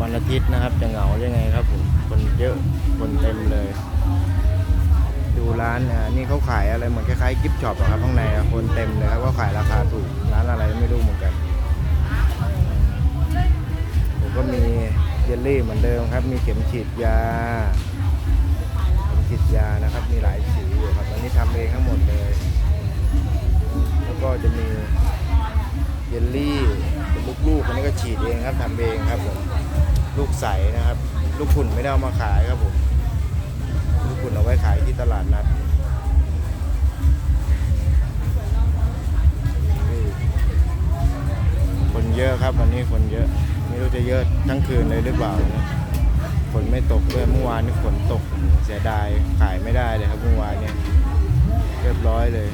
วันอาทิตย์นะครับ จะเหงายังไงครับผมคนเยอะคนเต็มเลย ดูร้านอะนี่เขาขายอะไรเหมือนคล้ายๆกิฟช็อปอครับข้างในคนเต็มเลยครับก็ขายราคาถูกร้านอะไรไม่รู้เหมือนกันผมก็มีเยลลี่เหมือนเดิมครับ มีเข็มฉีดยาเข็มฉีดยานะครับ มีหลายสีอยู่ครับอันนี้ทำเองทั้งหมดเลย แล้วก็จะมีเยลลี่เป็นลูกๆอันนี้ก็ฉีดเองครับทำเองครับผม ใสนะครับ ลูกขุนไม่ได้เอามาขายครับผมลูกขุนเอาไว้ขายที่ตลาดนัดคนเยอะครับวันนี้คนเยอะไม่รู้จะเยอะทั้งคืนเลยหรือเปล่านะฝนไม่ตกด้วยเมื่อวานนี่ฝนตกเสียดายขายไม่ได้เลยครับเมื่อวานเนี่ยเรียบร้อยเลย